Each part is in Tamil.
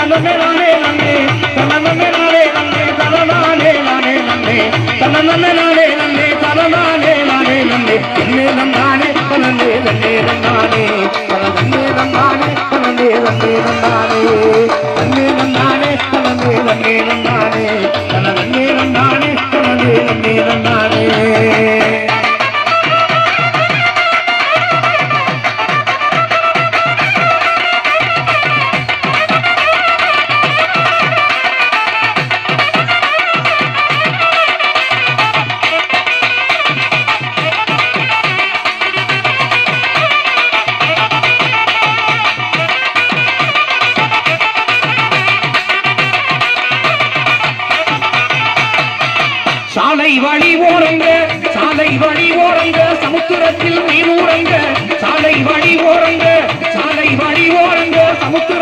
தன்னே நானே தன நீரம் நானே தன நீரம் நானே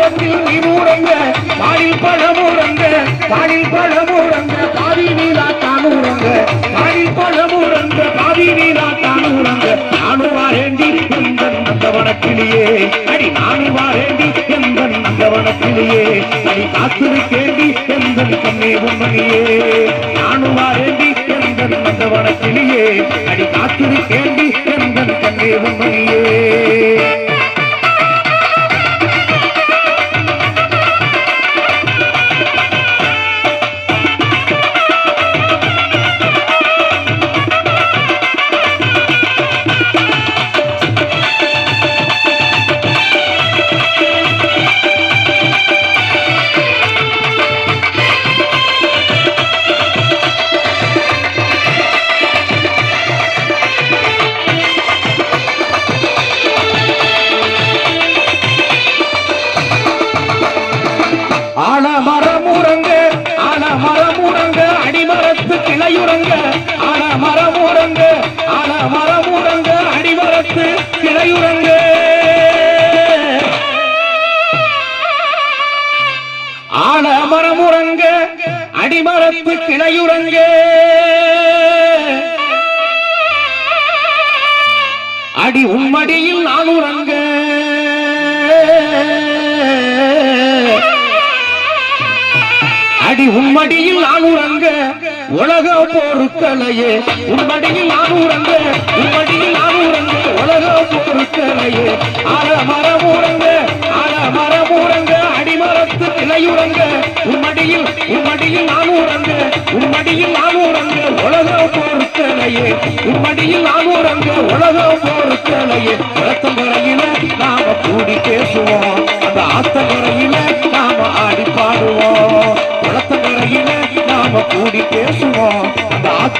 சமுத்திரத்தில் நீர் பாலில் பழமுறங்க பாலில் பழமுறங்க பாதி நீலா தானூரங்க பாலில் பழமுறங்க பாதி நீலா தானூரங்க நானும் வாரேண்டி எந்த நந்தவனக்கிளியே அடி நானும் வாரேண்டி எந்த நந்தவனக்கிளியே அடி காத்துரு காத்திருக்கேண்டி எந்த கண்ணே உண்மையே நானும் வாரேண்டி எந்த நந்தவனக்கிளியே அடி காத்துரு காத்திருக்கேண்டி எந்த கண்ணே உண்மையே ஆலமரமுறங்க ஆலமரமுறங்க அடிவரத்து கிளையுறங்க ஆன ஆலமரமுறங்க அடிமரத்து கிளையுறங்க அடி உம்மடியில் நான் உறங்க அடி உம்மடியில் நான் உறங்க உலக பொருட்களையே உன்படியில் நான் உறங்க உம்மடியில் நான் உறங்க. உலக பொருட்களையே அற மரம் உறங்க ஆல மரம் உறங்க. அடிமரத்து கிளையுறங்க உன்மடியில் உன்மடியில் நான் உறங்க உம்மடியில் நான் உறங்க. உலக பொருட்களையே உன்மடியில் நான் உறங்க. உலக பொருட்களையே ரத்தம் நாம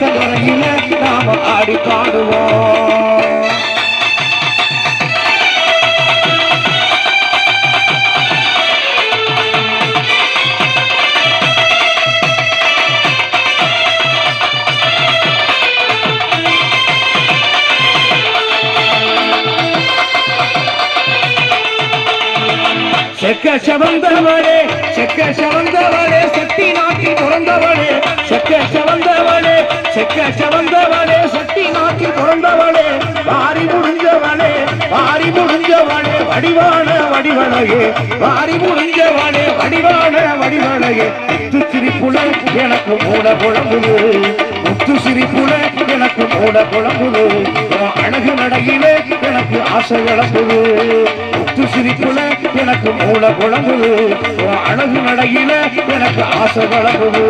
அந்த நாம ஆடி பாடுவோம் செக்க செவந்தவளே செக்க செவந்தவளே சக்தி நாட்டில் பிறந்தவளே செக்க செவந்தவளே செக்க செவந்தவளே சக்தி நாட்டில் பிறந்தவளே வாரி முடிஞ்சவளே வாரி முடிஞ்சவளே வடிவான வடிவளையே வாரி முடிஞ்சவளே வடிவான வடிவளையே. முத்து சிரிப்புல எனக்கு மூட குழம்பு முத்து சிரிப்புல எனக்கு மூட குழம்புது அழகு நடையிலே எனக்கு ஆசை இழப்புது முத்து சிரிப்புல எனக்கு மூல குழம்புது அழகு நடையில எனக்கு ஆசை வளருது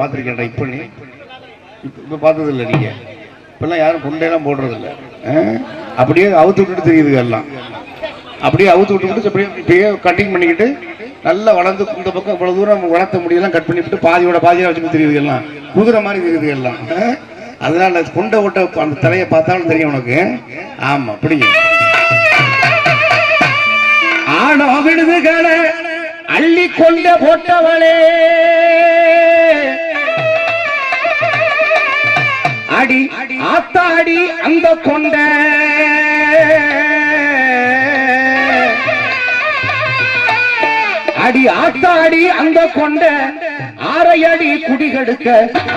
பார்த்துருக்கேன்டா இப்போ நீ? இப்போ இப்போ நீங்கள் இப்போல்லாம் யாரும் குண்டையெல்லாம் போடுறதில்ல. அப்படியே அவுத்து விட்டுட்டு தெரியுது எல்லாம். அப்படியே அவுத்து விட்டு விட்டு அப்படியே இப்படியே கட்டிங் பண்ணிக்கிட்டு நல்லா வளர்ந்து இந்த பக்கம் இவ்வளோ தூரம் வளர்த்த முடியெல்லாம் கட் பண்ணிவிட்டு பாதியோட பாதியாக வச்சுட்டு தெரியுது எல்லாம். குதிரை மாதிரி தெரியுது எல்லாம். அதனால குண்டை ஓட்ட அந்த தலையை பார்த்தாலும் தெரியும் உனக்கு. ஆமாம் பிடிங்க ஆடோ விடுதுகளை அள்ளி கொண்ட போட்டவளே. ஆத்தாடி அந்த கொண்ட. அடி ஆத்தாடி அந்த கொண்ட. ஆரையடி குடிகெடுக்க.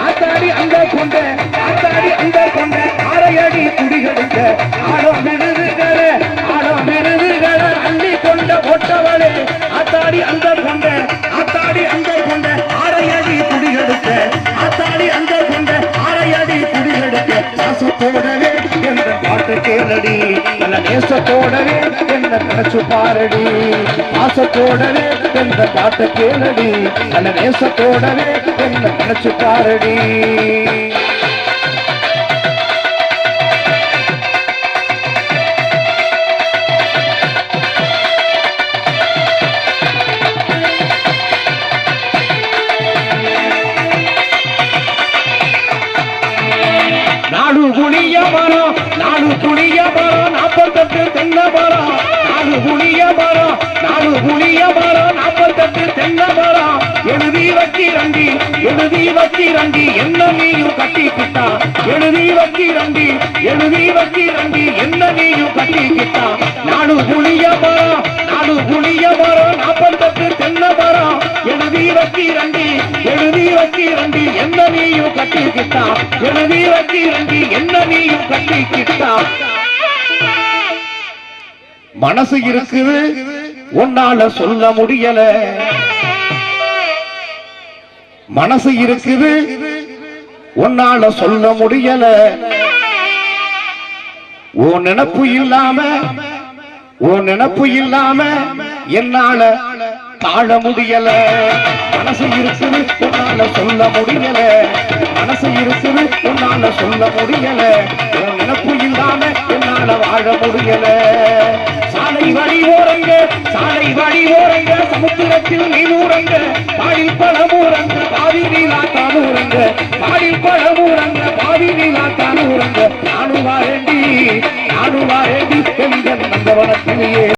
ஆத்தாடி அந்த கொண்ட. ஆத்தாடி அந்த கொண்ட. ஆரையடி குடிகெடுக்க. ஆடோ விருதுகளே ஆடோ விருதுகளே அள்ளி கொண்ட ஒட்டவளே. ஆத்தாடி அந்த கொண்ட. பாசத்தோடவே என்ற பாட்டு கேளடி. நல்ல நேசத்தோடவே என்ன நினைச்சு பாரடி. ஆசத்தோடவே என்ற பாட்டு கேளடி. நல்ல நேசத்தோடவே என்ன நினைச்சு பாரடி. வச்சிரண்டி எழுதி வச்சிரண்டி என்ன நீயும் கட்டிக்கிட்டா எழுதி வச்சிரண்டி எழுதி வச்சிரண்டி என்ன நீயும் கட்டிக்கிட்டா நாடு புளிய மரம் நாடு புளிய மரம் நாற்பத்தெட்டு தென்ன மரம். எழுதி வச்சிரண்டி எழுதி வச்சிரண்டி என்ன நீயும் கட்டிக்கிட்டா எழுதி வச்சிரண்டி என்ன நீயும் கட்டிக்கிட்டா மனசு இருக்குது உன்னால சொல்ல முடியல. மனசு இருக்குது. உன்னால சொல்ல முடியல. உன் நினப்பு இல்லாம உன் நினப்பு இல்லாம என்னால தாழ முடியல. மனசு இருக்குது உன்னால சொல்ல முடியல. மனசு இருக்குது உன்னால சொல்ல முடியல. உன் நினப்பு இல்லாம என்னால வாழ முடியல. சாலை வழி ஓரங்க சாலை வழி ஓரங்க சமுத்திரத்தில் நீரூரங்க பாடில் பழமூரங்க பாதி நீலா தானூரங்க பாடில் பழமூரங்க பாதி நீலா தானூரங்க. நானு வாழண்டி நானு வாழண்டி எங்கள் நந்தவனத்திலேயே